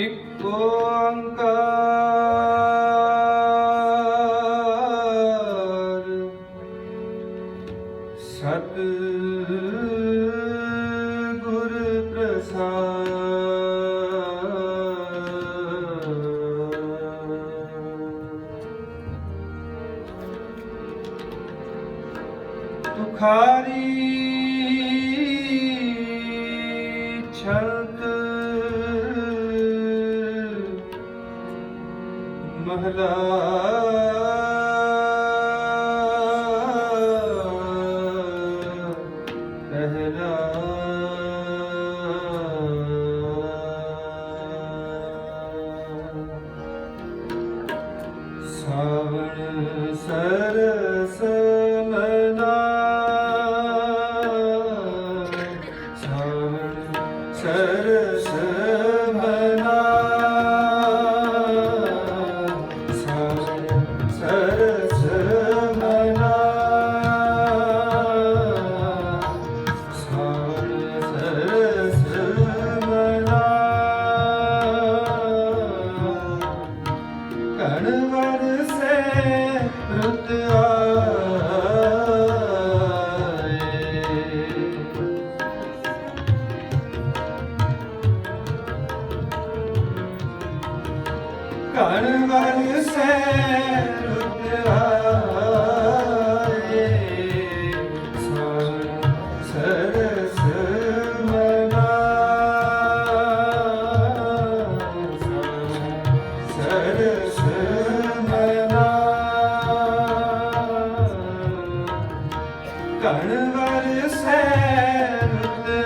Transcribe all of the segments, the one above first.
ਇੱਕ ਓੰਕਾਰ। ਸਤ ਗੁਰ ਪ੍ਰਸਾਦ। ਤੁਖਾਰੀ ਮਹਲਾ ਪਹਿਲਾ। ਸਾਵਣ ਸਰਸ ਮਨਾ। ਸਾਵਣ ਸਰਸ Her sevda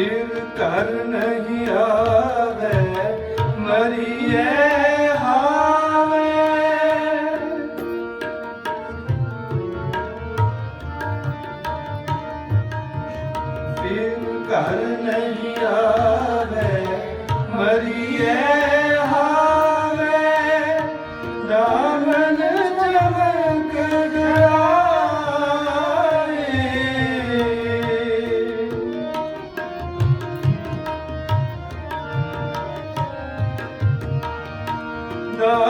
ਫਿਰ ਕਰ ਨਹੀਂ ਆਵੇ ਮਰੀਏ ਘਰ ਨਹੀਂ ਆਵੇ ਮਰੀਏ 다.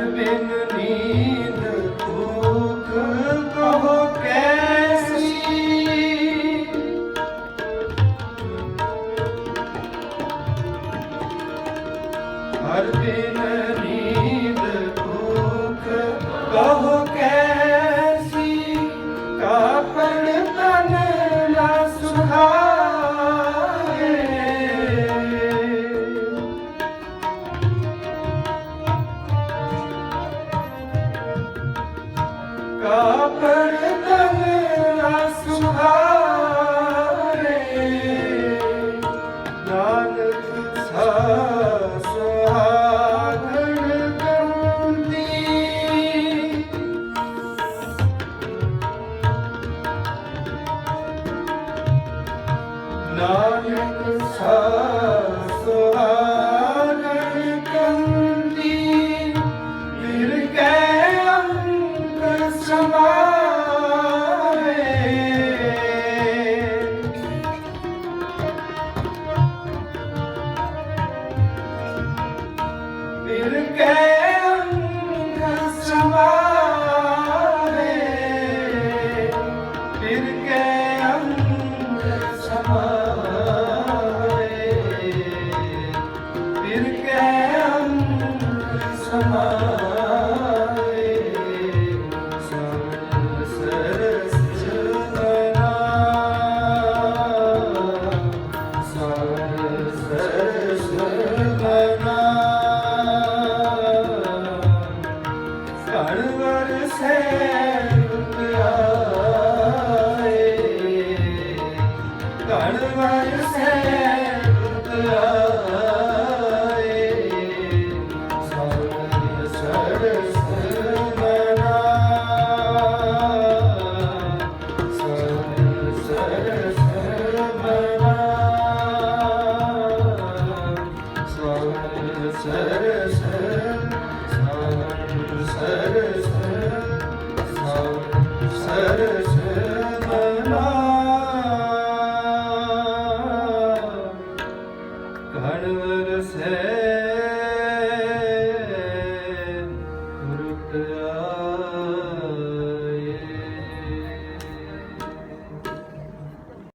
ਬਿਨ ਨੀਂਦ